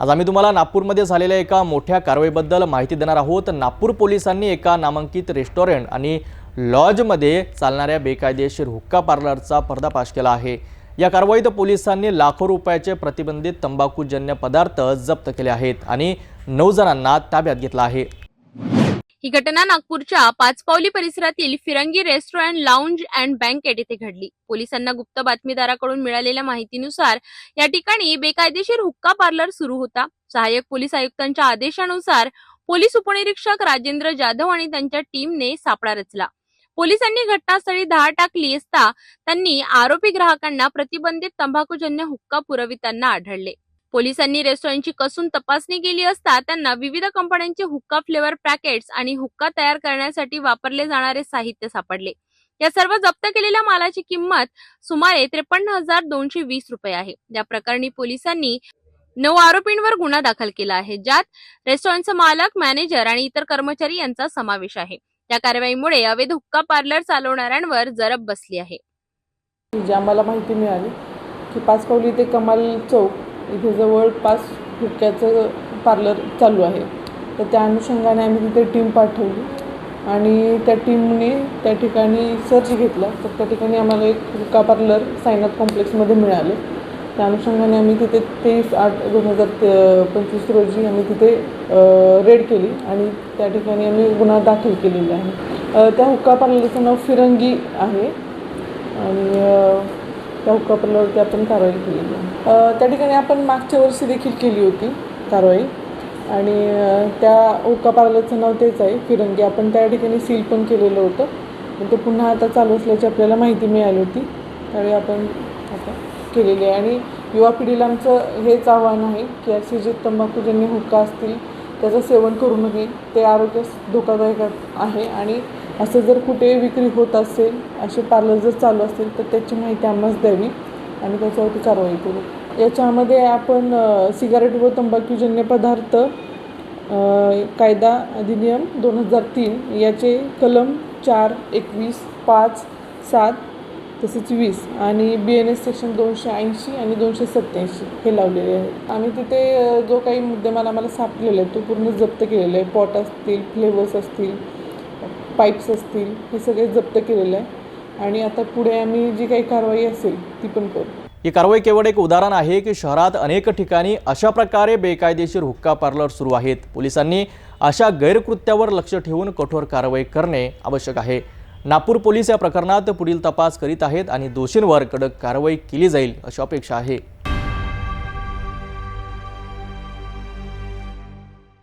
आज आम्ही तुम्हाला नागपूरमध्ये झालेल्या एका मोठ्या कारवाईबद्दल माहिती देणार आहोत. नागपूर पोलिसांनी एका नामांकित रेस्टॉरंट आणि लॉजमध्ये चालणाऱ्या बेकायदेशीर हुक्का पार्लरचा पर्दाफाश केला आहे. या कारवाईत पोलिसांनी लाखो रुपयाचे प्रतिबंधित तंबाखूजन्य पदार्थ जप्त केले आहेत आणि नऊ जणांना ताब्यात घेतला आहे. ही घटना नागपूरच्या पाचपावली परिसरातील Firangi restaurant lounge and banquet येथे घडली. पोलिसांना गुप्त बातमीदाराकडून मिळालेल्या माहितीनुसार या ठिकाणी बेकायदेशीर हुक्का पार्लर सुरू होता. सहाय्यक पोलीस आयुक्तांच्या आदेशानुसार पोलीस उपनिरीक्षक राजेंद्र जाधव आणि त्यांच्या टीमने सापळा रचला. पोलिसांनी घटनास्थळी धाड टाकली असता त्यांनी आरोपी ग्राहकांना प्रतिबंधित तंबाखूजन्य हुक्का पुरविताना आढळले. पोलिसांनी रेस्टॉरंटची कसून तपासणी केली असता त्यांना विविध कंपन्यांचे हुक्का फ्लेवर पॅकेट्स आणि हुक्का तयार करण्यासाठी वापरले जाणारे साहित्य सापडले. या सर्व जप्त केलेल्या मालाची किंमत सुमारे त्रेपन्न हजार दोनशे वीस रुपये आहे. या प्रकरणी पोलिसांनी नऊ आरोपींवर गुन्हा दाखल केला आहे ज्यात रेस्टॉरंटचा मालक मॅनेजर आणि इतर कर्मचारी यांचा समावेश आहे. या कारवाईमुळे अवैध हुक्का पार्लर चालवणाऱ्यांवर जरब बसली आहे. ज्या मला माहिती मिळाली की पाचपावली ते कमाल चौक इथे जवळपास हुक्क्याचं पार्लर चालू आहे. तर त्या अनुषंगाने आम्ही तिथे टीम पाठवली. आणि त्या टीमने त्या ठिकाणी सर्च घेतला. तर त्या ठिकाणी आम्हाला एक हुक्का पार्लर साईनाथ कॉम्प्लेक्समध्ये मिळालं. त्या अनुषंगाने आम्ही तिथे तेवीस आठ दोन हजार पंचवीस रोजी आम्ही तिथे रेड केली. आणि त्या ठिकाणी आम्ही गुन्हा दाखल केलेला आहे. त्या हुक्का पार्लरचं नाव फिरंगी आहे. आणि त्या हुक्का पल्ल्यावरती आपण कारवाई केलेली आहे. त्या ठिकाणी आपण मागच्या वर्षी देखील केली होती कारवाई. आणि त्या हुक्का पार्लरचं नाव तेच आहे फिरंगी. आपण त्या ठिकाणी सील पण केलेलं होतं. पण ते पुन्हा आता चालू असल्याची आपल्याला माहिती मिळाली होती. त्यावेळी आपण आता केलेली आहे. आणि युवा पिढीला आमचं हेच आव्हान आहे की असे जे तंबाखूजन्य हुक्का असतील त्याचं सेवन करू नये. ते आरोग्यास धोकादायक आहे. आणि असं जर कुठे विक्री होत असेल असे पार्लर जर चालू असेल तर त्याची माहिती आम्हाच द्यावी आणि त्याच्यावरती कारवाई करू. याच्यामध्ये आपण सिगारेट व तंबाखूजन्य पदार्थ कायदा अधिनियम दोन हजार तीन याचे कलम चार एकवीस पाच सात तसेच वीस आणि बी एन एस सेक्शन दोनशे ऐंशी आणि दोनशे सत्त्याऐंशी हे लावलेले आहेत. आम्ही तिथे जो काही मुद्देमाल आम्हाला सापलेला आहे तो पूर्ण जप्त केलेला आहे. पॉट असतील फ्लेवर्स असतील पाईप्स असतील हे सगळे जप्त केलेलं आहे. आणि आता पुढे आम्ही जी काही कारवाई असेल ती पण करू. ही कारवाई केवळ एक उदाहरण आहे की शहरात अनेक ठिकाणी अशा प्रकारे बेकायदेशीर हुक्का पार्लर सुरू आहेत. पोलिसांनी अशा गैरकृत्यावर लक्ष ठेवून कठोर कारवाई करणे आवश्यक आहे. नागपूर पोलीस या प्रकरणात पुढील तपास करीत आहेत आणि दोषींवर कडक कारवाई केली जाईल अशी अपेक्षा आहे.